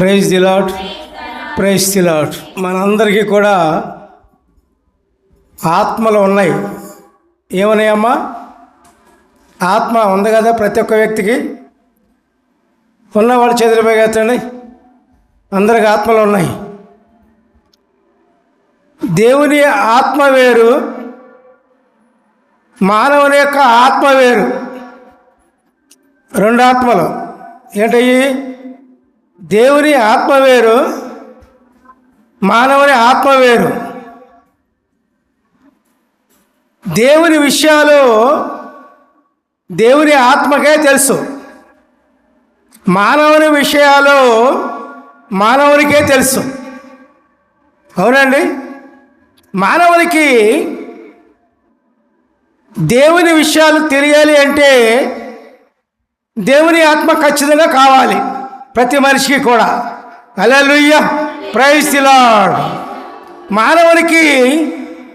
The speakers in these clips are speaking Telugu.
Praise the Lord praise the Lord మనందరికీ కూడా ఆత్మలు ఉన్నాయి. ఏమన్నాయమ్మా? ఆత్మ ఉంది కదా ప్రతి ఒక్క వ్యక్తికి. ఉన్నవాడు చేతులు పైకెత్తండి అందరికి ఆత్మలు ఉన్నాయి. దేవుని ఆత్మ వేరు. మానవుని యొక్క ఆత్మ వేరు. రెండు ఆత్మలు. ఏంటయ్యి? దేవుని ఆత్మ వేరు మానవుని ఆత్మ వేరు. దేవుని విషయాలు దేవుని ఆత్మకే తెలుసు. మానవుని విషయాలు మానవునికే తెలుసు. అవునండి? మానవునికి దేవుని విషయాలు తెలియాలి అంటే దేవుని ఆత్మ ఖచ్చితంగా కావాలి. ప్రతి మనిషికి కూడా. అలలుయ్య ప్రైజ్ మానవునికి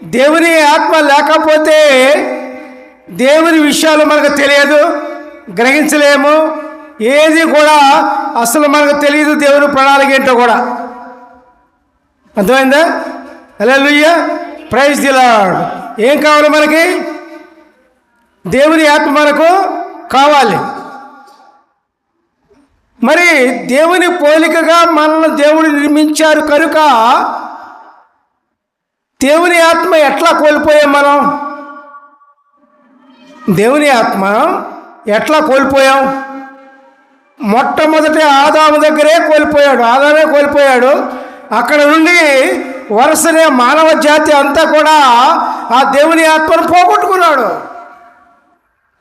దేవుని ఆత్మ లేకపోతే దేవుని విషయాలు మనకు తెలియదు గ్రహించలేము. ఏది కూడా అసలు మనకు తెలియదు దేవుని ప్రణాళిక ఏంటో కూడా. అర్థమైందా? అలలుయ్య ప్రైజ్ ది ఏం కావాలి మనకి? దేవుని ఆత్మ మనకు కావాలి. మరి దేవుని పోలికగా మనల్ని దేవుడు నిర్మించారు కనుక దేవుని ఆత్మ ఎట్లా కోల్పోయాం మనం? దేవుని ఆత్మ ఎట్లా కోల్పోయాం? మొట్టమొదటి ఆదాము దగ్గరే కోల్పోయాడు ఆదామే కోల్పోయాడు. అక్కడ నుండి వరుసనే మానవ జాతి అంతా కూడా ఆ దేవుని ఆత్మను పోగొట్టుకున్నాడు.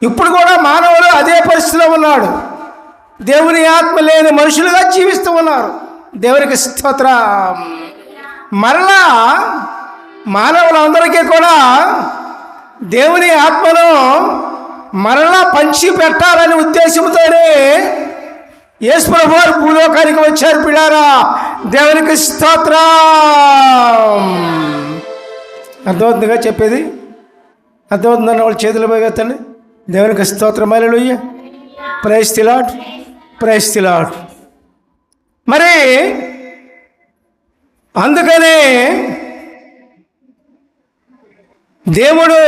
ఇప్పుడు కూడా మానవుడు అదే పరిస్థితిలో ఉన్నాడు. దేవుని ఆత్మ లేని మనుషులుగా జీవిస్తూ ఉన్నారు. దేవునికి స్తోత్ర. మరలా మానవులందరికీ కూడా దేవుని ఆత్మను మరలా పంచి పెట్టాలనే ఉద్దేశంతోనే యేసుప్రభు వారు భూలోకానికి వచ్చారు పిల్లారా. దేవునికి స్తోత్రం. అర్థమవుతుందిగా చెప్పేది? అర్థమవుతుందన్న వాళ్ళ చేతులు పోగెత్తండి దేవునికి స్తోత్రం. అలెలుయ్య ప్రైజ్ తిలాట్ ప్రైజ్ మరి అందుకనే దేవుడు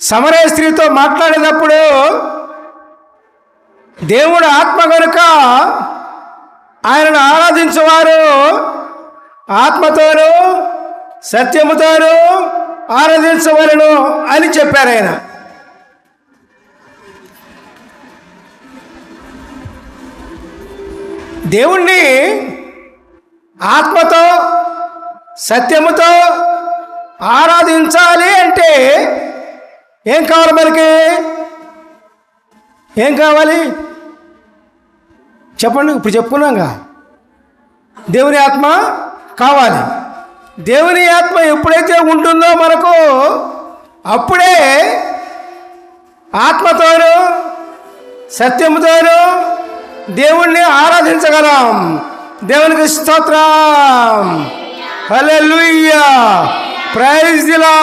సమరే స్త్రీతో మాట్లాడినప్పుడు దేవుడు ఆత్మ కనుక ఆయనను ఆరాధించేవారు ఆత్మతోనూ సత్యముతోనూ ఆరాధించవలను అని చెప్పారు ఆయన. దేవుణ్ణి ఆత్మతో సత్యముతో ఆరాధించాలి అంటే ఏం కావాలి మనకి? ఏం కావాలి? చెప్పండి ఇప్పుడు చెప్పుకున్నాగా. దేవుని ఆత్మ కావాలి. దేవుని ఆత్మ ఎప్పుడైతే ఉంటుందో మనకు అప్పుడే ఆత్మతోనూ సత్యముతోనూ దేవుణ్ణి ఆరాధించగలం. దేవునికి స్తోత్రం. హల్లెలూయా. ప్రైజ్ దిలా